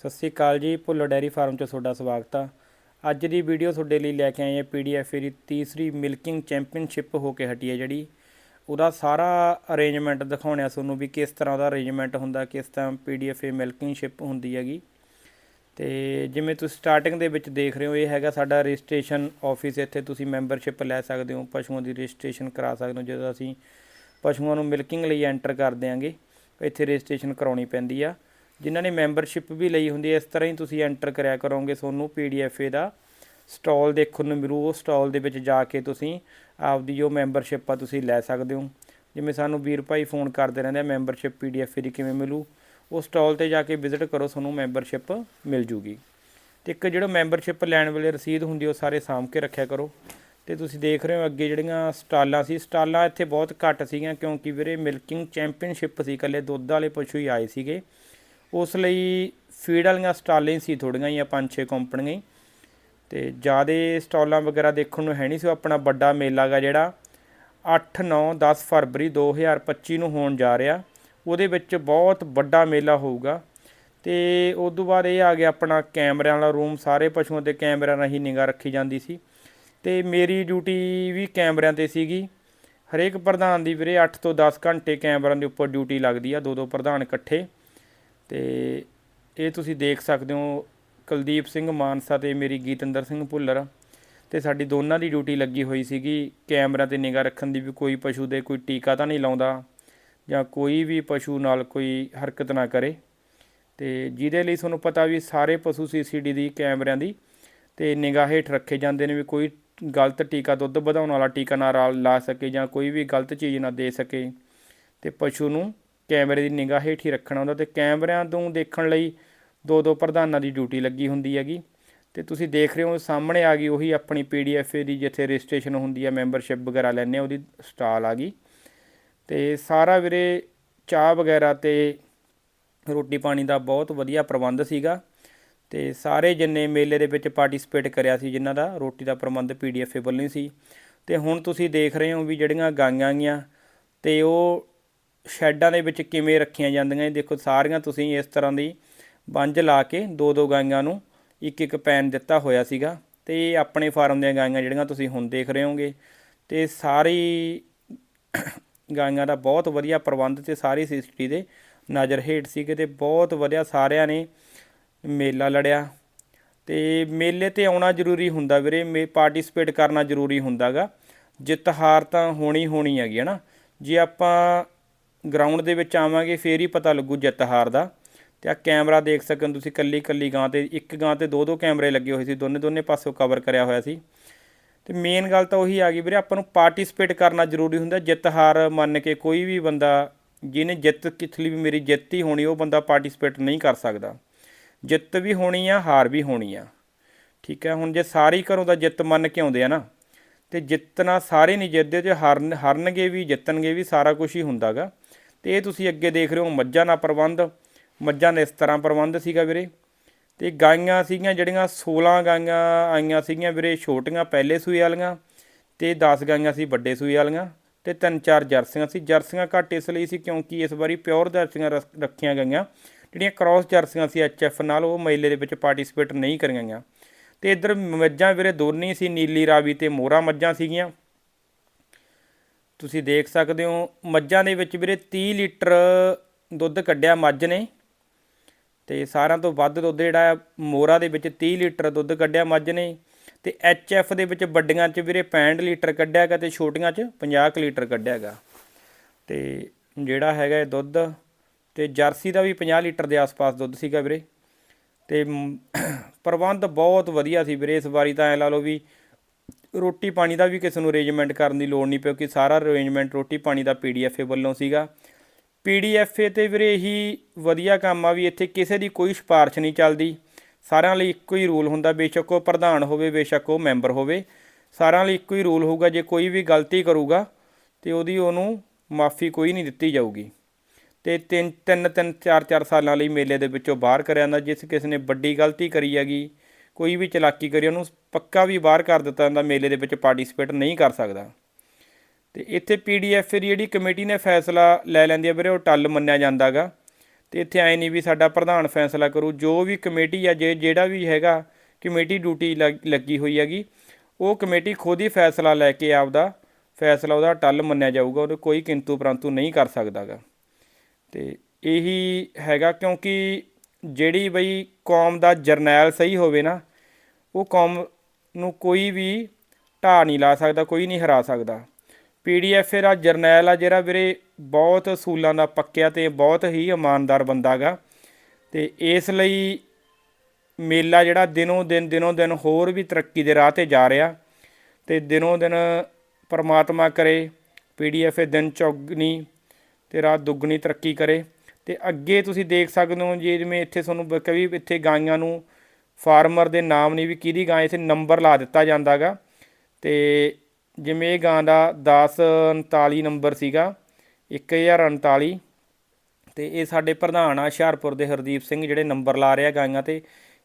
ਸਤਿ ਸ੍ਰੀ ਅਕਾਲ ਜੀ, Bhullar dairy farm 'ਚ ਤੁਹਾਡਾ ਸਵਾਗਤ ਆ। ਅੱਜ ਦੀ ਵੀਡੀਓ ਤੁਹਾਡੇ ਲਈ ਲੈ ਕੇ ਆਏ ਹਾਂ ਪੀਡੀਐਫ ਦੀ ਤੀਸਰੀ ਮਿਲਕਿੰਗ ਚੈਂਪੀਅਨਸ਼ਿਪ ਹੋ ਕੇ ਹਟੀ ਹੈ ਜਿਹੜੀ। ਉਹਦਾ ਸਾਰਾ ਅਰੇਂਜਮੈਂਟ ਦਿਖਾਉਣਿਆ ਤੁਹਾਨੂੰ ਵੀ ਕਿਸ ਤਰ੍ਹਾਂ ਦਾ ਅਰੇਂਜਮੈਂਟ ਹੁੰਦਾ, ਕਿਸ ਤਰ੍ਹਾਂ ਪੀਡੀਐਫ ਮਿਲਕਿੰਗ ਸ਼ਿਪ ਹੁੰਦੀ ਹੈਗੀ। ਤੇ ਜਿਵੇਂ ਤੁਸੀਂ ਸਟਾਰਟਿੰਗ ਦੇ ਵਿੱਚ ਦੇਖ ਰਹੇ ਹੋ, ਇਹ ਹੈਗਾ ਸਾਡਾ ਰਜਿਸਟ੍ਰੇਸ਼ਨ ਆਫਿਸ। ਇੱਥੇ ਤੁਸੀਂ ਮੈਂਬਰਸ਼ਿਪ ਲੈ ਸਕਦੇ ਹੋ, ਪਸ਼ੂਆਂ ਦੀ ਰਜਿਸਟ੍ਰੇਸ਼ਨ ਕਰਾ ਸਕਦੇ ਹੋ, ਜਦੋਂ ਅਸੀਂ ਪਸ਼ੂਆਂ ਨੂੰ ਮਿਲਕਿੰਗ ਲਈ ਐਂਟਰ ਕਰ ਦਿਆਂਗੇ, ਇੱਥੇ ਰਜਿਸਟ੍ਰੇਸ਼ਨ ਕਰਾਉਣੀ ਪੈਂਦੀ ਆ। ਜਿਨ੍ਹਾਂ ਨੇ ਮੈਂਬਰਸ਼ਿਪ ਵੀ ਲਈ ਹੁੰਦੀ ਹੈ, ਇਸ ਤਰ੍ਹਾਂ ਹੀ ਤੁਸੀਂ ਐਂਟਰ ਕਰਿਆ ਕਰੋਗੇ ਤੁਹਾਨੂੰ ਪੀਡੀਐਫ ਦਾ। ਸਟਾਲ ਦੇਖਣ ਨੂੰ ਮਿਲੂ, ਉਹ ਸਟਾਲ ਦੇ ਵਿੱਚ ਜਾ ਕੇ ਤੁਸੀਂ ਆਪਦੀ ਜੋ ਮੈਂਬਰਸ਼ਿਪ ਆ ਤੁਸੀਂ ਲੈ ਸਕਦੇ ਹੋ। ਜਿਵੇਂ ਸਾਨੂੰ ਵੀਰ ਭਾਈ ਫੋਨ ਕਰਦੇ ਰਹਿੰਦੇ ਆ ਮੈਂਬਰਸ਼ਿਪ ਪੀਡੀਐਫ ਦੀ ਕਿਵੇਂ ਮਿਲੂ? ਉਹ ਸਟਾਲ ਤੇ ਜਾ ਕੇ ਵਿਜ਼ਿਟ ਕਰੋ, ਤੁਹਾਨੂੰ ਮੈਂਬਰਸ਼ਿਪ ਮਿਲ ਜੂਗੀ। ਤੇ ਇੱਕ ਜਿਹੜਾ ਮੈਂਬਰਸ਼ਿਪ ਲੈਣ ਵੇਲੇ ਰਸੀਦ ਹੁੰਦੀ ਉਹ ਸਾਰੇ ਸਾਂਭ ਕੇ ਰੱਖਿਆ ਕਰੋ। ਤੇ ਤੁਸੀਂ ਦੇਖ ਰਹੇ ਹੋ ਅੱਗੇ ਜਿਹੜੀਆਂ ਸਟਾਲਾਂ ਸੀ, ਸਟਾਲਾਂ ਇੱਥੇ ਬਹੁਤ ਘੱਟ ਸੀਗੀਆਂ ਕਿਉਂਕਿ ਵੀਰੇ ਮਿਲਕਿੰਗ ਚੈਂਪੀਅਨਸ਼ਿਪ ਸੀ, ਇਕੱਲੇ ਦੁੱਧ ਵਾਲੇ ਪਸ਼ੂ ਹੀ ਆਏ ਸੀਗੇ। ਉਸ ਲਈ ਫੀਡ ਵਾਲੀਆਂ ਸਟਾਲਾਂ ਹੀ ਸੀ ਥੋੜੀਆਂ ਹੀ ਪੰਜ ਛੇ ਕੰਪਨੀਆਂ ਹੀ। ਤੇ ਜਿਆਦੇ ਸਟਾਲਾਂ ਵਗੈਰਾ ਦੇਖਣ ਨੂੰ ਹੈ ਨਹੀਂ ਸੀ, ਉਹ ਆਪਣਾ ਵੱਡਾ ਮੇਲਾ ਗਾ ਜਿਹੜਾ 8 9 10 ਫਰਵਰੀ 2025 ਨੂੰ ਹੋਣ ਜਾ ਰਿਹਾ। ਉਹਦੇ ਵਿੱਚ ਬਹੁਤ ਵੱਡਾ ਮੇਲਾ ਹੋਊਗਾ। ਤੇ ਉਸ ਤੋਂ ਬਾਅਦ ਇਹ ਆ ਗਿਆ ਆਪਣਾ ਕੈਮਰਿਆਂ ਵਾਲਾ ਰੂਮ, ਸਾਰੇ ਪਸ਼ੂਆਂ ਤੇ ਕੈਮਰਿਆਂ ਰਾਹੀਂ ਨਿਗਾਹ ਰੱਖੀ ਜਾਂਦੀ ਸੀ। ਤੇ ਮੇਰੀ ਡਿਊਟੀ ਵੀ ਕੈਮਰਿਆਂ ਤੇ ਸੀਗੀ। ਹਰੇਕ ਪ੍ਰਧਾਨ ਦੀ ਵੀਰੇ 8 ਤੋਂ 10 ਘੰਟੇ ਕੈਮਰਿਆਂ ਦੇ ਉੱਪਰ ਡਿਊਟੀ ਲੱਗਦੀ ਆ ਦੋ ਦੋ ਪ੍ਰਧਾਨ ਇਕੱਠੇ। ਤੇ ਇਹ ਤੁਸੀਂ ਦੇਖ ਸਕਦੇ ਹੋ ਕੁਲਦੀਪ ਸਿੰਘ ਮਾਨਸਾ ਤੇ ਮੇਰੀ ਗੀਤਿੰਦਰ ਸਿੰਘ ਭੁੱਲਰ ਤੇ ਸਾਡੀ ਦੋਨਾਂ ਦੀ ਡਿਊਟੀ ਲੱਗੀ ਹੋਈ ਸੀਗੀ ਕੈਮਰਾ ਤੇ ਨਿਗਾਹ ਰੱਖਣ ਦੀ ਵੀ ਕੋਈ ਪਸ਼ੂ ਦੇ ਕੋਈ ਟੀਕਾ ਤਾਂ ਨਹੀਂ ਲਾਉਂਦਾ ਜਾਂ ਕੋਈ ਵੀ ਪਸ਼ੂ ਨਾਲ ਕੋਈ ਹਰਕਤ ਨਾ ਕਰੇ। ਤੇ ਜਿਹਦੇ ਲਈ ਤੁਹਾਨੂੰ ਪਤਾ ਵੀ ਸਾਰੇ ਪਸ਼ੂ ਸੀਸੀਡੀ ਦੀ ਕੈਮਰਿਆਂ ਦੀ ਤੇ ਨਿਗਾਹ ਹੇਠ ਰੱਖੇ ਜਾਂਦੇ ਨੇ ਵੀ ਕੋਈ ਗਲਤ ਟੀਕਾ ਦੁੱਧ ਵਧਾਉਣ ਵਾਲਾ ਟੀਕਾ ਨਾ ਰਾ- ਲਾ ਸਕੇ ਜਾਂ ਕੋਈ ਵੀ ਗਲਤ ਚੀਜ਼ ਨਾ ਦੇ ਸਕੇ ਤੇ ਪਸ਼ੂ ਨੂੰ ਕੈਮਰੇ ਦੀ ਨਿਗਾਹ ਹੇਠ ਹੀ ਰੱਖਣਾ ਹੁੰਦਾ ਤੇ ਕੈਮਰਿਆਂ ਤੋਂ ਦੇਖਣ ਲਈ ਦੋ ਦੋ ਪ੍ਰਧਾਨਾਂ ਦੀ ਡਿਊਟੀ ਲੱਗੀ ਹੁੰਦੀ ਹੈਗੀ। ਤੇ ਤੁਸੀਂ ਦੇਖ ਰਹੇ ਹੋ ਸਾਹਮਣੇ ਆ ਗਈ ਉਹੀ ਆਪਣੀ ਪੀਡੀਐਫ ਦੀ ਜਿੱਥੇ ਰਜਿਸਟ੍ਰੇਸ਼ਨ ਹੁੰਦੀ ਹੈ ਮੈਂਬਰਸ਼ਿਪ ਵਗੈਰਾ ਲੈਣੇ ਉਹਦੀ ਸਟਾਲ ਆ ਗਈ। ਤੇ ਸਾਰਾ ਵੀਰੇ ਚਾਹ ਵਗੈਰਾ ਤੇ ਰੋਟੀ ਪਾਣੀ ਦਾ ਬਹੁਤ ਵਧੀਆ ਪ੍ਰਬੰਧ ਸੀਗਾ। ਤੇ ਸਾਰੇ ਜਿੰਨੇ ਮੇਲੇ ਦੇ ਵਿੱਚ ਪਾਰਟਿਸਿਪੇਟ ਕਰਿਆ ਸੀ ਜਿਨ੍ਹਾਂ ਦਾ, ਰੋਟੀ ਦਾ ਪ੍ਰਬੰਧ ਪੀਡੀਐਫ ਵੱਲੋਂ ਹੀ ਸੀ। ਤੇ ਹੁਣ ਤੁਸੀਂ ਦੇਖ ਰਹੇ ਹੋ ਵੀ ਜਿਹੜੀਆਂ ਗਾਈਆਂ ਗੀਆਂ ਤੇ ਉਹ ਸ਼ੈੱਡਾਂ ਦੇ ਵਿੱਚ ਕਿਵੇਂ ਰੱਖੀਆਂ ਜਾਂਦੀਆਂ ਇਹ ਦੇਖੋ, ਸਾਰੀਆਂ ਤੁਸੀਂ ਇਸ ਤਰ੍ਹਾਂ ਦੀ ਬੰਜ ਲਾ ਕੇ ਦੋ ਦੋ ਗਾਈਆਂ ਨੂੰ ਇੱਕ ਇੱਕ ਪੈਨ ਦਿੱਤਾ ਹੋਇਆ ਸੀਗਾ ਤੇ ਆਪਣੇ ਫਾਰਮ ਦੀਆਂ ਗਾਈਆਂ ਜਿਹੜੀਆਂ ਤੁਸੀਂ ਹੁਣ ਦੇਖ ਰਹੇ ਹੋਗੇ ਤੇ ਸਾਰੀ ਗਾਈਆਂ ਦਾ ਬਹੁਤ ਵਧੀਆ ਪ੍ਰਬੰਧ ਤੇ ਸਾਰੀ ਸਿਸਟੀ ਦੇ ਨਜ਼ਰ ਹੇਠ ਸੀਗੇ ਤੇ ਬਹੁਤ ਵਧੀਆ ਸਾਰਿਆਂ ਨੇ ਮੇਲਾ ਲੜਿਆ। ਤੇ ਮੇਲੇ ਤੇ ਆਉਣਾ ਜ਼ਰੂਰੀ ਹੁੰਦਾ ਵੀਰੇ, ਮੇ ਪਾਰਟਿਸਿਪੇਟ ਕਰਨਾ ਜ਼ਰੂਰੀ ਹੁੰਦਾਗਾ। ਜਿੱਤ ਹਾਰ ਤਾਂ ਹੋਣੀ ਹੋਣੀ ਹੈਗੀ ਹੈ ਨਾ। ਜੇ ਆਪਾਂ ਗਰਾਊਂਡ ਦੇ ਵਿੱਚ ਆਵਾਂਗੇ, ਫੇਰ ਹੀ ਪਤਾ ਲੱਗੂ ਜਿੱਤ ਹਾਰ ਦਾ। ਤੇ ਆ ਕੈਮਰਾ ਦੇਖ ਸਕਣ ਤੁਸੀਂ ਕੱਲੀ ਕੱਲੀ ਗਾਂ ਤੇ, ਇੱਕ ਗਾਂ ਤੇ ਦੋ ਦੋ ਕੈਮਰੇ ਲੱਗੇ ਹੋਏ ਸੀ, ਦੋਨੇ ਦੋਨੇ ਪਾਸੋਂ ਕਵਰ ਕਰਿਆ ਹੋਇਆ ਸੀ। ਤੇ ਮੇਨ ਗੱਲ ਤਾਂ ਉਹੀ ਆ ਗਈ ਵੀਰੇ, ਆਪਾਂ ਨੂੰ ਪਾਰਟਿਸਿਪੇਟ ਕਰਨਾ ਜ਼ਰੂਰੀ ਹੁੰਦਾ, ਜਿੱਤ ਹਾਰ ਮੰਨ ਕੇ ਕੋਈ ਵੀ ਬੰਦਾ, ਜਿਹਨੇ ਜਿੱਤ ਕਿਥਲੀ ਵੀ ਮੇਰੀ ਜਿੱਤ ਹੀ ਹੋਣੀ, ਉਹ ਬੰਦਾ ਪਾਰਟਿਸਿਪੇਟ ਨਹੀਂ ਕਰ ਸਕਦਾ। ਜਿੱਤ ਵੀ ਹੋਣੀ ਆ, ਹਾਰ ਵੀ ਹੋਣੀ ਆ। ਠੀਕ ਹੈ, ਹੁਣ ਜੇ ਸਾਰੇ ਘਰੋਂ ਦਾ ਜਿੱਤ ਮੰਨ ਕੇ ਆਉਂਦੇ ਆ ਨਾ, ਤੇ ਜਿੱਤਣਾ ਸਾਰੇ ਨਹੀਂ ਜਿੱਤਦੇ ਜੇ ਹਾਰਨ ਹਾਰਨਗੇ ਵੀ, ਜਿੱਤਣਗੇ ਵੀ, ਸਾਰਾ ਕੁਝ ਹੀ ਹੁੰਦਾਗਾ। ਤੇ ਇਹ ਤੁਸੀਂ ਅੱਗੇ ਦੇਖ ਰਹੇ ਹੋ ਮੱਝਾਂ ਦਾ ਪ੍ਰਬੰਧ। ਮੱਝਾਂ ਦਾ ਇਸ ਤਰ੍ਹਾਂ ਪ੍ਰਬੰਧ ਸੀਗਾ ਵੀਰੇ। ਤੇ ਗਾਈਆਂ ਸੀਗੀਆਂ ਜਿਹੜੀਆਂ 16 ਗਾਈਆਂ ਆਈਆਂ ਸੀਗੀਆਂ ਵੀਰੇ, ਛੋਟੀਆਂ ਪਹਿਲੇ ਸੂਏ ਵਾਲੀਆਂ ਤੇ 10 ਗਾਈਆਂ ਸੀ ਵੱਡੇ ਸੂਏ ਵਾਲੀਆਂ ਤੇ ਤਿੰਨ ਚਾਰ ਜਰਸੀਆਂ ਸੀ। ਜਰਸੀਆਂ ਘੱਟ ਇਸ ਲਈ ਸੀ ਕਿਉਂਕਿ ਇਸ ਵਾਰੀ ਪਿਓਰ ਜਰਸੀਆਂ ਰੱਖੀਆਂ ਗਈਆਂ। ਜਿਹੜੀਆਂ ਕ੍ਰਾਸ ਜਰਸੀਆਂ ਸੀ ਐਚਐਫ ਨਾਲ, ਉਹ ਮੇਲੇ ਦੇ ਵਿੱਚ ਪਾਰਟਿਸਿਪੇਟ ਨਹੀਂ ਕਰੀਆਂ ਗਈਆਂ। ਤੇ ਇੱਧਰ ਮੱਝਾਂ ਵੀਰੇ ਦੋਨੇ ਸੀ, ਨੀਲੀ ਰਾਵੀ ਤੇ ਮੋਹਰਾ ਮੱਝਾਂ ਸੀਗੀਆਂ। ਤੁਸੀਂ ਦੇਖ ਸਕਦੇ ਹੋ, ਮੱਝਾਂ ਦੇ ਵਿੱਚ ਵੀਰੇ 30 ਲੀਟਰ ਦੁੱਧ ਕੱਢਿਆ ਮੱਝ ਨੇ। ਤੇ ਸਾਰਿਆਂ ਤੋਂ ਵੱਧ ਦੁੱਧ ਜਿਹੜਾ ਹੈ, ਮੋਰਾ ਦੇ ਵਿੱਚ 30 ਲੀਟਰ ਦੁੱਧ ਕੱਢਿਆ ਮੱਝ ਨੇ। ਤੇ ਐਚਐਫ ਦੇ ਵਿੱਚ ਵੱਡੀਆਂ 'ਚ ਵੀਰੇ 65 ਲੀਟਰ ਕੱਢਿਆ ਹੈਗਾ ਤੇ ਛੋਟੀਆਂ 'ਚ 50 ਕੁ ਲੀਟਰ ਕੱਢਿਆ ਹੈਗਾ। ਤੇ ਜਿਹੜਾ ਹੈਗਾ ਇਹ ਦੁੱਧ, ਤੇ ਜਰਸੀ ਦਾ ਵੀ 50 ਲੀਟਰ ਦੇ ਆਸ-ਪਾਸ ਦੁੱਧ ਸੀਗਾ ਵੀਰੇ। ਤੇ ਪ੍ਰਬੰਧ ਬਹੁਤ ਵਧੀਆ ਸੀ ਵੀਰੇ ਇਸ ਵਾਰੀ ਤਾਂ ਐ ਲਾ ਲਓ ਵੀ ਰੋਟੀ ਪਾਣੀ ਦਾ ਵੀ ਕਿਸੇ ਨੂੰ ਅਰੇਂਜਮੈਂਟ ਕਰਨ ਦੀ ਲੋੜ ਨਹੀਂ ਪਈ ਕਿ ਸਾਰਾ ਅਰੇਂਜਮੈਂਟ ਰੋਟੀ ਪਾਣੀ ਦਾ ਪੀਡੀਐਫ ਵੱਲੋਂ ਸੀਗਾ। ਪੀਡੀਐਫ ਤੇ ਵੀਰੇ ਇਹੀ ਵਧੀਆ ਕੰਮ ਆ ਵੀ ਇੱਥੇ ਕਿਸੇ ਦੀ ਕੋਈ ਸਿਫਾਰਿਸ਼ ਨਹੀਂ ਚੱਲਦੀ। ਸਾਰਿਆਂ ਲਈ ਇੱਕੋ ਹੀ ਰੂਲ ਹੁੰਦਾ, ਬੇਸ਼ੱਕ ਉਹ ਪ੍ਰਧਾਨ ਹੋਵੇ, ਬੇਸ਼ੱਕ ਉਹ ਮੈਂਬਰ ਹੋਵੇ। ਸਾਰਿਆਂ ਲਈ ਇੱਕੋ ਹੀ ਰੂਲ ਹੋਊਗਾ, ਜੇ ਕੋਈ ਵੀ ਗਲਤੀ ਕਰੂਗਾ ਤੇ ਉਹਦੀ ਉਹਨੂੰ ਮਾਫੀ ਕੋਈ ਨਹੀਂ ਦਿੱਤੀ ਜਾਊਗੀ। ਤੇ ਤਿੰਨ ਤਿੰਨ ਤਿੰਨ, ਚਾਰ ਚਾਰ ਸਾਲਾਂ ਲਈ ਮੇਲੇ ਦੇ ਵਿੱਚੋਂ ਬਾਹਰ ਕਰਿਆ ਜਾਂਦਾ, ਜਿਸ ਕਿਸੇ ਨੇ ਵੱਡੀ ਗਲਤੀ ਕਰੀ ਹੈਗੀ ਕੋਈ ਵੀ ਚਲਾਕੀ ਕਰੀ, ਉਹਨੂੰ ਪੱਕਾ ਵੀ ਬਾਹਰ ਕਰ ਦਿੱਤਾ ਜਾਂਦਾ, ਮੇਲੇ ਦੇ ਵਿੱਚ ਪਾਰਟਿਸਿਪੇਟ ਨਹੀਂ ਕਰ ਸਕਦਾ। ਤੇ ਇੱਥੇ ਪੀਡੀਐਫ ਦੀ ਜਿਹੜੀ ਕਮੇਟੀ ਨੇ ਫੈਸਲਾ ਲੈ ਲੈਂਦੀ ਹੈ ਵੀਰੇ, ਉਹ ਟੱਲ ਮੰਨਿਆ ਜਾਂਦਾਗਾ ਤੇ ਇੱਥੇ ਐ ਨਹੀਂ ਵੀ ਸਾਡਾ ਪ੍ਰਧਾਨ ਫੈਸਲਾ ਕਰੂ, ਜੋ ਵੀ ਕਮੇਟੀ ਆ, ਜੇ ਜਿਹੜਾ ਵੀ ਹੈਗਾ ਕਮੇਟੀ ਡਿਊਟੀ ਲੱਗ- ਲੱਗੀ ਹੋਈ ਹੈਗੀ, ਉਹ ਕਮੇਟੀ ਖੁਦ ਹੀ ਫੈਸਲਾ ਲੈ ਕੇ ਆਪਦਾ ਫੈਸਲਾ ਉਹਦਾ ਟੱਲ ਮੰਨਿਆ ਜਾਊਗਾ ਉਹਨੂੰ ਕੋਈ ਕਿੰਤੂ ਪਰੰਤੂ ਨਹੀਂ ਕਰ ਸਕਦਾਗਾ ਤੇ ਇਹੀ ਹੈਗਾ ਕਿਉਂਕਿ ਜਿਹੜੀ ਬਈ ਕੌਮ ਦਾ ਜਰਨੈਲ ਸਹੀ ਹੋਵੇ ਨਾ, ਉਹ ਕੌਮ ਨੂੰ ਕੋਈ ਵੀ ਢਾਹ ਨਹੀਂ ਲਾ ਸਕਦਾ, ਕੋਈ ਨਹੀਂ ਹਰਾ ਸਕਦਾ। ਪੀਡੀਐਫ ਦਾ ਜਰਨੈਲ ਆ ਜਿਹੜਾ ਵੀਰੇ ਬਹੁਤ ਅਸੂਲਾਂ ਦਾ ਪੱਕਿਆ ਤੇ ਬਹੁਤ ਹੀ ਇਮਾਨਦਾਰ ਬੰਦਾ ਗਾ। ਤੇ ਇਸ ਲਈ ਮੇਲਾ ਜਿਹੜਾ ਦਿਨੋਂ ਦਿਨ ਦਿਨੋਂ ਦਿਨ ਹੋਰ ਵੀ ਤਰੱਕੀ ਦੇ ਰਾਹ ਤੇ ਜਾ ਰਿਹਾ। ਤੇ ਦਿਨੋਂ ਦਿਨ ਪਰਮਾਤਮਾ ਕਰੇ ਪੀਡੀਐਫ ਦਿਨ ਚੌਗਣੀ ਤੇ ਰਾਤ ਦੁੱਗਣੀ ਤਰੱਕੀ ਕਰੇ। ਤੇ ਅੱਗੇ ਤੁਸੀਂ ਦੇਖ ਸਕਦੇ ਹੋ ਜੇ ਜਿਵੇਂ ਇੱਥੇ ਤੁਹਾਨੂੰ ਕਵੀ ਇੱਥੇ ਗਾਈਆਂ ਨੂੰ ਫਾਰਮਰ ਦੇ ਨਾਮ ਨਹੀਂ ਵੀ ਕਿਹਦੀ ਗਾਂ ਇੱਥੇ ਨੰਬਰ ਲਾ ਦਿੱਤਾ ਜਾਂਦਾਗਾ। ਤੇ ਜਿਵੇਂ ਇਹ ਗਾਂ ਦਾ 1039 ਨੰਬਰ ਸੀਗਾ 1039 ਤੇ ਇਹ ਸਾਡੇ ਪ੍ਰਧਾਨ ਆ ਹੁਸ਼ਿਆਰਪੁਰ ਦੇ ਹਰਦੀਪ ਸਿੰਘ ਜਿਹੜੇ ਨੰਬਰ ਲਾ ਰਿਹਾ ਗਾਈਆਂ ਤੇ।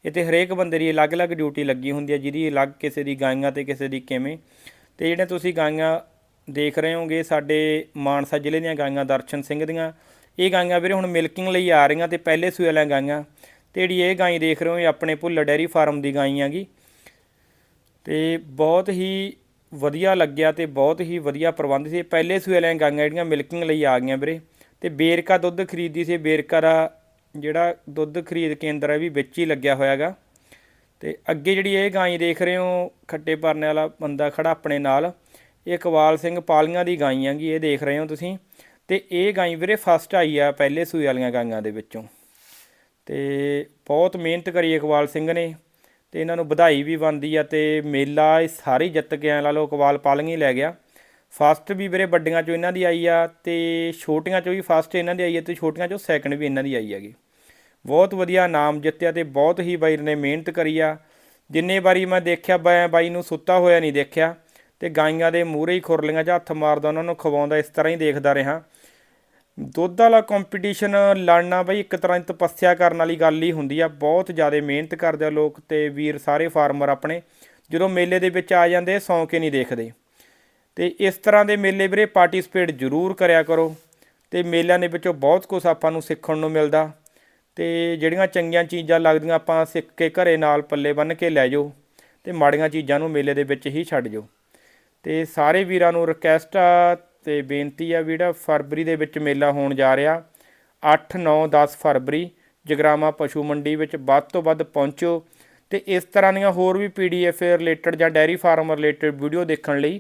ਇੱਥੇ ਹਰੇਕ ਬੰਦੇ ਦੀ ਅਲੱਗ-ਅਲੱਗ ਡਿਊਟੀ ਲੱਗੀ ਹੁੰਦੀ ਹੈ ਜਿਹਦੀ ਅਲੱਗ ਕਿਸੇ ਦੀ ਗਾਈਆਂ ਤੇ ਕਿਸੇ ਦੀ ਕਿਵੇਂ। ਤੇ ਜਿਹੜੇ ਤੁਸੀਂ ਗਾਈਆਂ ਦੇਖ ਰਹੇ ਹੋਗੇ ਸਾਡੇ ਮਾਨਸਾ ਜ਼ਿਲ੍ਹੇ ਦੀਆਂ ਗਾਈਆਂ ਦਰਸ਼ਨ ਸਿੰਘ ਦੀਆਂ ਇਹ ਗਾਈਆਂ ਵੀਰੇ ਹੁਣ ਮਿਲਕਿੰਗ ਲਈ ਆ ਰਹੀਆਂ ਤੇ ਪਹਿਲੇ ਸੂਏ ਵਾਲੀਆਂ ਗਾਈਆਂ। ਤੇ ਜਿਹੜੀ ਇਹ ਗਾਈ ਦੇਖ ਰਹੇ ਹੋ, ਇਹ ਆਪਣੇ ਭੁੱਲ ਡੈਰੀ ਫਾਰਮ ਦੀ ਗਾਈ ਹੈਗੀ। ਤੇ ਬਹੁਤ ਹੀ ਵਧੀਆ ਲੱਗਿਆ ਤੇ ਬਹੁਤ ਹੀ ਵਧੀਆ ਪ੍ਰਬੰਧ ਸੀ। ਪਹਿਲੇ ਸੂਏ ਵਾਲੀਆਂ ਗਾਈਆਂ ਜਿਹੜੀਆਂ ਮਿਲਕਿੰਗ ਲਈ ਆ ਗਈਆਂ ਵੀਰੇ। ਤੇ ਬੇਰਕਾ ਦੁੱਧ ਖਰੀਦੀ ਸੀ, ਬੇਰਕਾ ਦਾ ਜਿਹੜਾ ਦੁੱਧ ਖਰੀਦ ਕੇਂਦਰ ਹੈ ਵੀ ਵਿੱਚ ਹੀ ਲੱਗਿਆ ਹੋਇਆਗਾ ਤੇ ਅੱਗੇ ਜਿਹੜੀ ਇਹ ਗਾਈ ਦੇਖ ਰਹੇ ਹੋ, ਖੱਟੇ ਪਰਨੇ ਵਾਲਾ ਬੰਦਾ ਖੜਾ ਆਪਣੇ ਨਾਲ। ਇਹ ਇਕਬਾਲ ਸਿੰਘ ਪਾਲੀਆਂ ਦੀ ਗਾਈ ਹੈਗੀ, ਇਹ ਦੇਖ ਰਹੇ ਹੋ ਤੁਸੀਂ। ਤੇ ਇਹ ਗਾਈ ਵੀਰੇ ਫਸਟ ਆਈ ਆ ਪਹਿਲੇ ਸੂਏ ਵਾਲੀਆਂ ਗਾਈਆਂ ਦੇ ਵਿੱਚੋਂ। ਤੇ ਬਹੁਤ ਮਿਹਨਤ ਕਰੀ ਇਕਬਾਲ ਸਿੰਘ ਨੇ ਤੇ ਇਹਨਾਂ ਨੂੰ ਵਧਾਈ ਵੀ ਬਣਦੀ ਆ ਤੇ ਮੇਲਾ ਇਹ ਸਾਰੀ ਜਿੱਤ ਕੇ ਆ ਲਾ ਲਓ ਇਕਬਾਲ ਪਾਲੀਆਂ ਹੀ ਲੈ ਗਿਆ। ਫਸਟ ਵੀ ਵੀਰੇ ਵੱਡੀਆਂ ਚੋਂ ਇਹਨਾਂ ਦੀ ਆਈ ਆ ਤੇ ਛੋਟੀਆਂ ਚੋਂ ਵੀ ਫਸਟ ਇਹਨਾਂ ਦੀ ਆਈ ਆ ਤੇ ਛੋਟੀਆਂ ਚੋਂ ਸੈਕੰਡ ਵੀ ਇਹਨਾਂ ਦੀ ਆਈ ਹੈਗੀ। ਬਹੁਤ ਵਧੀਆ ਨਾਮ ਜਿੱਤਿਆ ਤੇ ਬਹੁਤ ਹੀ ਬਾਈ ਨੇ ਮਿਹਨਤ ਕਰੀ ਆ। ਜਿੰਨੇ ਵਾਰੀ ਮੈਂ ਦੇਖਿਆ ਬਾਈ ਬਾਈ ਨੂੰ ਸੁੱਤਾ ਹੋਇਆ ਨਹੀਂ ਦੇਖਿਆ ਤੇ ਗਾਈਆਂ ਦੇ ਮੂਹਰੇ ਹੀ ਖੁਰਲੀਆਂ 'ਚ ਹੱਥ ਮਾਰਦਾ ਉਹਨਾਂ ਨੂੰ ਖਵਾਉਂਦਾ ਇਸ ਤਰ੍ਹਾਂ ਹੀ ਦੇਖਦਾ ਰਿਹਾ। ਦੁੱਧ ਵਾਲਾ ਕੰਪੀਟੀਸ਼ਨ ਲੜਨਾ ਬਈ ਇੱਕ ਤਰ੍ਹਾਂ ਦੀ ਤਪੱਸਿਆ ਕਰਨ ਵਾਲੀ ਗੱਲ ਹੀ ਹੁੰਦੀ ਆ। ਬਹੁਤ ਜ਼ਿਆਦਾ ਮਿਹਨਤ ਕਰਦੇ ਆ ਲੋਕ ਤੇ ਵੀਰ ਸਾਰੇ ਫਾਰਮਰ ਆਪਣੇ। ਜਦੋਂ ਮੇਲੇ ਦੇ ਵਿੱਚ ਆ ਜਾਂਦੇ ਸੌਂ ਕੇ ਨਹੀਂ ਦੇਖਦੇ। ਤੇ ਇਸ ਤਰ੍ਹਾਂ ਦੇ ਮੇਲੇ ਵੀਰੇ ਪਾਰਟਿਸਿਪੇਟ ਜ਼ਰੂਰ ਕਰਿਆ ਕਰੋ। ਤੇ ਮੇਲਿਆਂ ਦੇ ਵਿੱਚੋਂ ਬਹੁਤ ਕੁਝ ਆਪਾਂ ਨੂੰ ਸਿੱਖਣ ਨੂੰ ਮਿਲਦਾ। ਤੇ ਜਿਹੜੀਆਂ ਚੰਗੀਆਂ ਚੀਜ਼ਾਂ ਲੱਗਦੀਆਂ, ਆਪਾਂ ਸਿੱਖ ਕੇ ਘਰੇ ਨਾਲ ਪੱਲੇ ਬੰਨ੍ਹ ਕੇ ਲੈ ਜਾਓ ਤੇ ਮਾੜੀਆਂ ਚੀਜ਼ਾਂ ਨੂੰ ਮੇਲੇ ਦੇ ਵਿੱਚ ਹੀ ਛੱਡ ਜਾਓ। ਤੇ ਸਾਰੇ ਵੀਰਾਂ ਨੂੰ ਰਿਕਵੈਸਟ ਆ ਤੇ ਬੇਨਤੀ ਆ ਵੀ ਜਿਹੜਾ ਫਰਵਰੀ ਦੇ ਵਿੱਚ ਮੇਲਾ ਹੋਣ ਜਾ ਰਿਹਾ 8 9 10 ਫਰਵਰੀ ਜਗਰਾਮਾ ਪਸ਼ੂ ਮੰਡੀ ਵਿੱਚ ਵੱਧ ਤੋਂ ਵੱਧ ਪਹੁੰਚੋ ਤੇ ਇਸ ਤਰ੍ਹਾਂ ਦੀਆਂ ਹੋਰ ਵੀ ਪੀਡੀਐਫ ਰਿਲੇਟਡ ਜਾਂ ਡੈਰੀ ਫਾਰਮ ਰਿਲੇਟਡ ਵੀਡੀਓ ਦੇਖਣ ਲਈ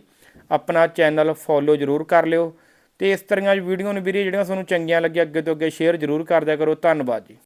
ਆਪਣਾ ਚੈਨਲ ਫੋਲੋ ਜ਼ਰੂਰ ਕਰ ਲਿਓ ਤੇ ਇਸ ਤਰ੍ਹਾਂ ਦੀ ਵੀਡੀਓ ਨੂੰ ਵੀਰੇ ਜਿਹੜੀਆਂ ਤੁਹਾਨੂੰ ਚੰਗੀਆਂ ਲੱਗੀਆਂ, ਅੱਗੇ ਤੋਂ ਅੱਗੇ ਸ਼ੇਅਰ ਜ਼ਰੂਰ ਕਰਦਿਆ ਕਰੋ, ਧੰਨਵਾਦ ਜੀ।